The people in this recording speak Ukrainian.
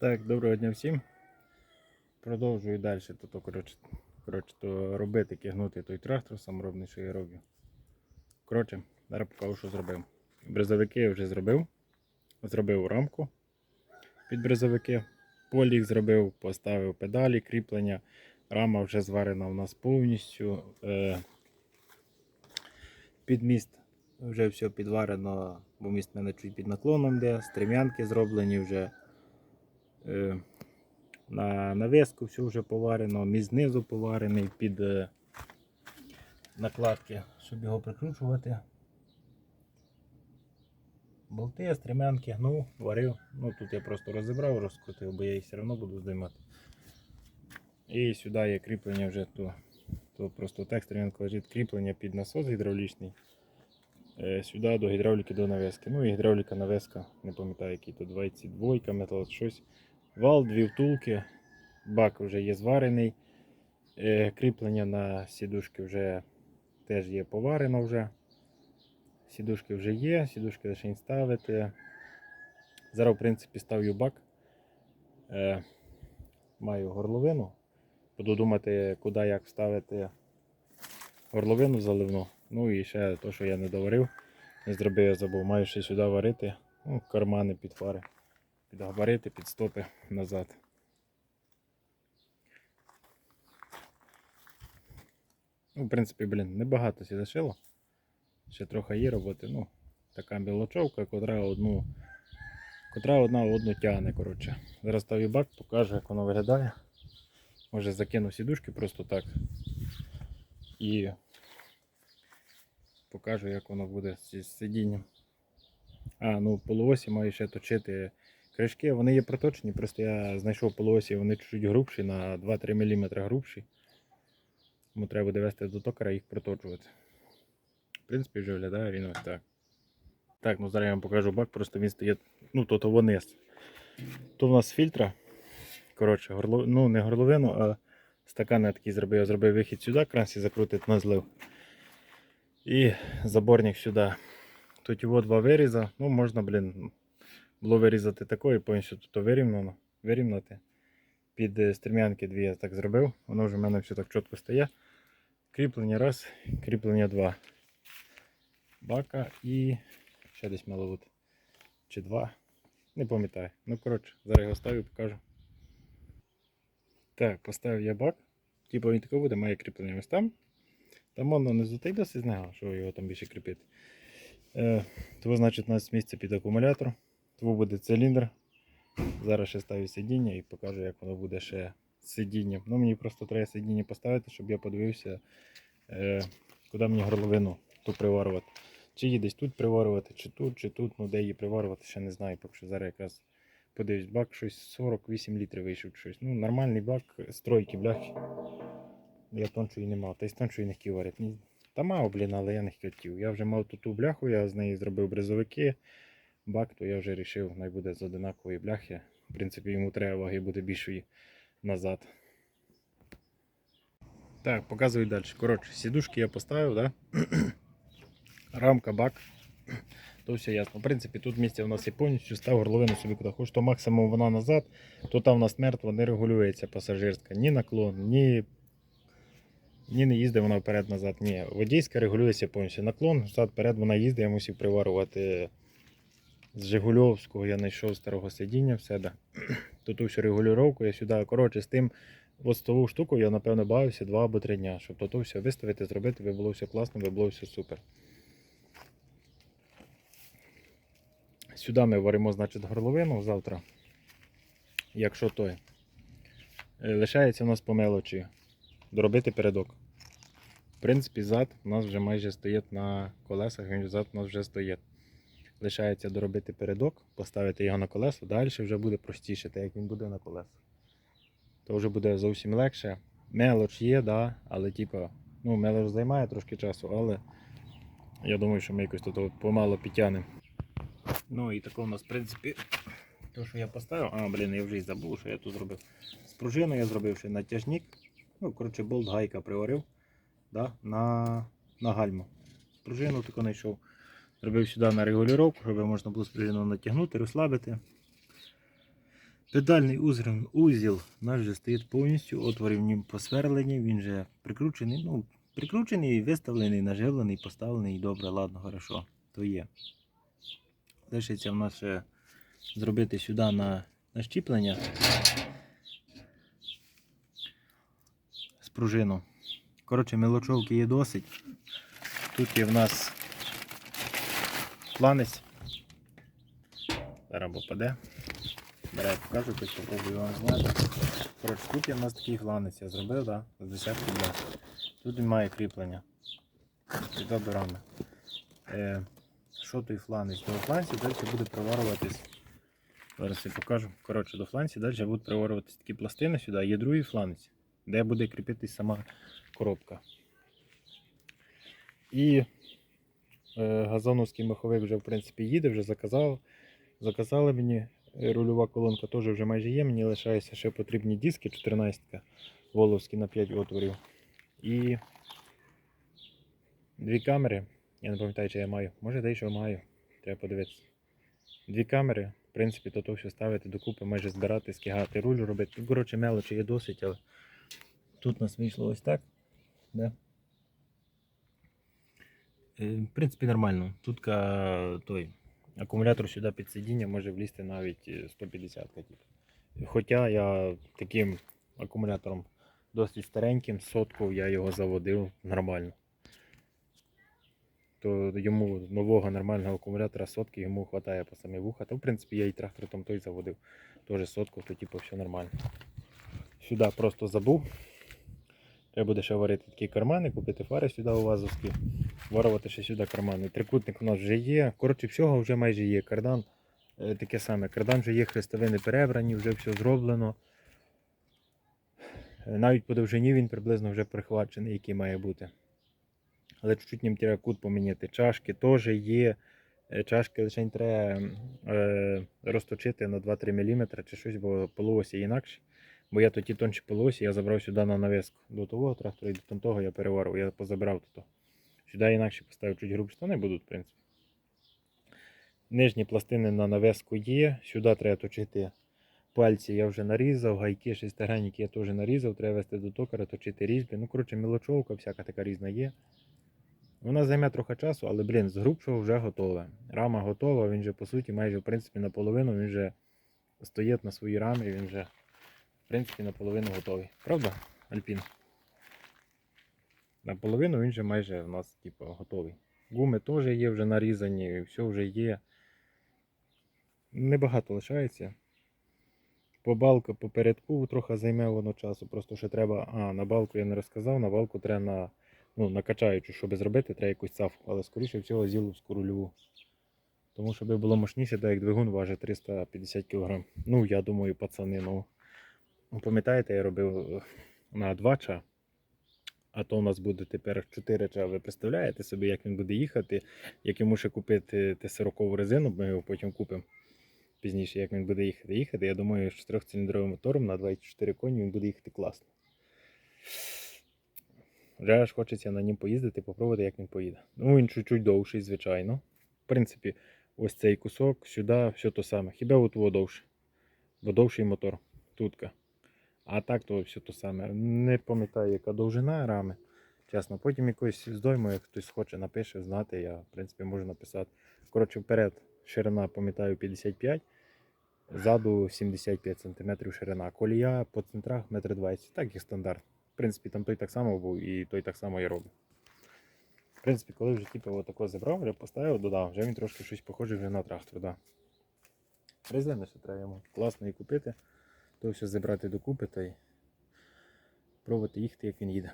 Так, доброго дня всім. Продовжую далі то, то, коротше, коротше, то робити, кигнути той трактор саморобний, що я роблю. Коротше, зараз покажу, що зробив. Бризовики я вже зробив. Зробив рамку під бризовики. Полік зробив, поставив педалі, кріплення. Рама вже зварена у нас повністю. Е, під міст вже все підварено, бо міст мене чуть під наклоном де. Стрім'янки зроблені вже. Е, на навеску все вже поварено, міст знизу поварений під е, накладки, щоб його прикручувати. Болти, стремянки, ну, варив. Ну тут я просто розібрав, розкрутив, бо я їх все одно буду здіймати. І сюди є кріплення вже то, то просто так стремянка лежить кріплення під насос гідравлічний. Е, Сюди до гідравліки до навески. Ну і гідравліка навеска, не пам'ятаю, який то 22 метал, щось. Вал, дві втулки, бак вже є зварений. Е, Кріплення на сідушки вже теж є поварено вже. Сідушки вже є, сідушки лише ставити. Зараз, в принципі, ставлю бак. Е, Маю горловину. Буду думати, куди як вставити горловину заливну. Ну і ще те, що я не доварив. Не зробив, я забув. Маю ще сюди варити. Ну, кармани під фари під габарити, під стопи назад. Ну, в принципі, блін, небагато сі лишило. Ще трохи є роботи. Ну, така білочовка, котра одну. Котра одна одну тягне, коротше. Зараз ставлю бак, покажу, як воно виглядає. Може закину сідушки просто так. І покажу, як воно буде з сидінням. А, ну полуосі маю ще точити кришки, вони є проточені, просто я знайшов полуосі, вони чуть грубші, на 2-3 мм грубші. Тому треба буде вести до токара і їх проточувати. В принципі, вже виглядає він ось так. Так, ну зараз я вам покажу бак, просто він стоїть, ну то вниз. То в нас фільтра. Коротше, горло, ну не горловину, а стакан я такий зробив. Я зробив вихід сюди, кранці закрутить на злив. І заборник сюди. Тут його два виріза. Ну, можна, блін, було вирізати такою, повністю тут вирівняно, вирівняти. Під е, стрім'янки дві я так зробив. Воно вже в мене все так чітко стає. Кріплення раз, кріплення два. Бака і ще десь мало бути. Чи два. Не пам'ятаю. Ну, коротше, зараз його ставлю, покажу. Так, поставив я бак. Типу він такий буде, має кріплення ось там. Там воно не зутий досить знаю, що його там більше кріпити. Е, Того, значить, у нас місце під акумулятор. Тому буде циліндр. Зараз ще ставлю сидіння і покажу, як воно буде ще з сидінням. Ну, мені просто треба сидіння поставити, щоб я подивився, е, куди мені горловину ту приварювати. Чи її десь тут приварювати, чи тут, чи тут, ну де її приварювати, ще не знаю. Поки що зараз якраз подивлюсь, бак щось 48 літрів вийшов. щось. Ну, нормальний бак, стройки, бляхи. Я тончої не мав, та й тончої не хотів варити. Та мав, блін, але я не хотів. Я вже мав ту бляху, я з неї зробив бризовики. Бак, то я вже вирішив, най буде з одинакової бляхи. В принципі, йому треба ваги буде більшої назад. Так, показую далі. Коротше, сідушки я поставив, да? рамка, бак. То все ясно. В принципі, тут місце у нас є повністю став горловину собі куди хочеш, то максимум вона назад, то там у нас мертва, не регулюється пасажирська, ні наклон, ні ні, не їздить вона вперед-назад. Ні, водійська регулюється повністю. Наклон, взад вперед вона їздить, я мусив приварювати з Жигульовського, я знайшов старого сидіння в себе. Тут всю регулювання я сюди, коротше, з тим лостову штуку я, напевно, бавився 2 або 3 дня, щоб тут все виставити, зробити, би було все класно, би було все супер. Сюди ми варимо, значить, горловину завтра. Якщо той. Е, Лишається у нас по мелочі доробити передок. В принципі, зад у нас вже майже стоїть на колесах, він зад у нас вже стоїть. Лишається доробити передок, поставити його на колесо, далі вже буде простіше, так як він буде на колесах. То вже буде зовсім легше. Мелоч є, да, але типу, ну, мелоч займає трошки часу, але я думаю, що ми якось тут помало підтягнемо. Ну і таке у нас, в принципі, то, що я поставив, а, блін, я вже й забув, що я тут зробив. З пружиною я зробив ще натяжник. Ну, коротше, болт гайка приварив да, на на гальму. Пружину таку знайшов. Зробив сюди на регулювання, щоб можна було пружину натягнути, розслабити. Педальний узіл наш вже стоїть повністю, отвори в ньому посверлені, він вже прикручений, ну, прикручений, виставлений, наживлений, поставлений, добре, ладно, хорошо, то є. Лишиться в нас ще зробити сюди на, на щіплення з пружину. Коротше, мелочовки є досить. Тут є в нас планець. Зараз попаде. Бере, покажу, хоч попробую вам зняти. Коротше, тут є в нас такий гланець, я зробив, да, з десятки для. Тут він має кріплення. Сюди до рами. Е, що той фланець? До фланці далі буде приварюватись. Зараз я покажу. Коротше, до фланці далі будуть приварюватись такі пластини сюди, є другий фланець, де буде кріпитись сама коробка. І е, газоновський маховик вже в принципі їде, вже заказав. Заказали мені. Е, Рульова колонка теж вже майже є. Мені лишаються ще потрібні диски 14 воловські на 5 отворів. І дві камери. Я не пам'ятаю, чи я маю. Може дещо маю. Треба подивитися. Дві камери. В принципі, то, то все ставити докупи, майже збирати, скигати руль робити. Ну, коротше, мелочі є досить, але тут нас вийшло ось так. Да? Е, В принципі, нормально. Тут той акумулятор сюди під сидіння може влізти навіть е, 150 типу. Хоча я таким акумулятором досить стареньким, сотку я його заводив нормально. То йому нового нормального акумулятора сотки йому вистачає по самі вуха. Та в принципі я і трактором той заводив. Теж сотку, то типу все нормально. Сюди просто забув. Треба буде ще варити такі кармани, купити фари сюди у вазовські, варувати ще сюди кармани. Трикутник у нас вже є. Коротше, всього вже майже є. Кардан е, таке саме. Кардан вже є, хрестовини перебрані, вже все зроблено. Е, Навіть по довжині він приблизно вже прихвачений, який має бути. Але чуть-чуть ним треба кут поміняти. Чашки теж є. Е, Чашки лише треба е, розточити на 2-3 мм чи щось, бо полуосі інакше. Бо я тоді тонші полосі, я забрав сюди на навеску. До того трактора і до того я переварив, я позабирав тут. Сюди інакше поставив чуть грубші штани будуть, в принципі. Нижні пластини на навеску є. Сюди треба точити пальці, я вже нарізав, гайки, шестигранники я теж нарізав, треба вести до токаря, точити різьби. Ну, коротше, мілочовка, всяка така різна є. Вона займе трохи часу, але, блін, з грубшого вже готове. Рама готова, він вже по суті майже в принципі наполовину він вже стоїть на своїй рамі, він вже в принципі наполовину готовий. Правда, Альпін? Наполовину він вже майже в нас типу, готовий. Гуми теж є вже нарізані, все вже є. Небагато лишається. По балку попередку трохи займе воно часу. Просто ще треба. А, на балку я не розказав, на балку треба на, ну, накачаючу, щоб зробити, треба якусь цавку. Але скоріше всього зіловську рульову. Тому щоб було мощніше, так як двигун важить 350 кг. Ну, я думаю, пацани, ну. Ну, Пам'ятаєте, я робив е, на 2 ча, а то у нас буде тепер 4 ча. Ви представляєте собі, як він буде їхати, як йому ще купити Т-40 резину, ми його потім купимо пізніше, як він буде їхати. Їхати, я думаю, що з трьохциліндровим мотором на 24 коні він буде їхати класно. Вже аж хочеться на нім поїздити, попробувати, як він поїде. Ну, він чуть-чуть довший, звичайно. В принципі, ось цей кусок сюди, все то саме. Хіба от довше. Бо довший мотор. Тутка. А так то все то саме. Не пам'ятаю, яка довжина рами. Чесно, потім якось здойму, як хтось хоче, напише, знати, я в принципі можу написати. Коротше, вперед, ширина, пам'ятаю, 55, ззаду 75 см ширина. Колія по центрах 1,20 м. Так як стандарт. В принципі, там той так само був і той так само і робить. В принципі, коли вже типу, отако забрав, вже поставив, додав, вже він трошки щось похоже вже на трактор. Да. Резини ще треба йому класно і купити то все зібрати докупи та й пробувати їхати, як він їде.